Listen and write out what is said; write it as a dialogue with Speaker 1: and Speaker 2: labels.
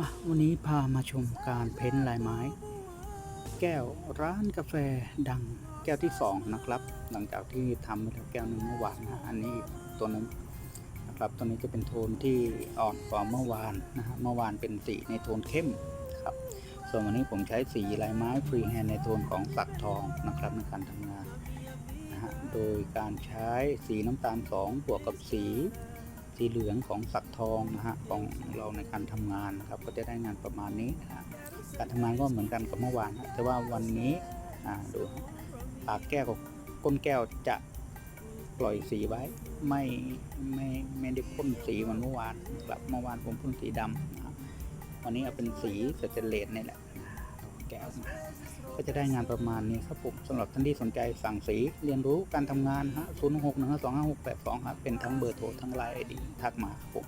Speaker 1: มาวันนี้พามาชมการเพ้นลายไม้ แก้วร้านกาแฟดังแก้วที่สองนะครับ หลังจากที่ทำไปแล้วแก้วหนึ่งเมื่อวานนะอันนี้ตัวนึงนะครับตัวนี้จะเป็นโทนที่อ่อนกว่าเมื่อวานนะฮะเมื่อวานเป็นสีในโทนเข้มครับส่วนวันนี้ผมใช้สีลายไม้ฟรีแฮนในโทนของสักทองนะครับในการทำงานนะฮะโดยการใช้สีน้ำตาลสองบวกกับสี สีเหลืองของสักทองนะฮะของเราในการทำงานนะครับ ก็จะได้งานประมาณนี้นะฮะการทำงานก็เหมือนกันกับเมื่อวานนะแต่ว่าวันนี้อ่าดูปากแก้วกับก้นแก้วจะปล่อยสีไว้ ไม่ไม่ไม่ได้พ่นสีเหมือนเมื่อวานนะครับเมื่อวานผมพ่นสีดำนะวันนี้เอาเป็นสีสเตนเลสนี่แหละแก้วมา ก็จะได้งานประมาณนี้ครับผมสำหรับท่านที่สนใจสั่งสี เรียนรู้การทำงานฮะ0 6 1 2 5 6 8 2ครับเป็นทั้งเบอร์โทรทั้งไลน์ไอดีทักมาครับผม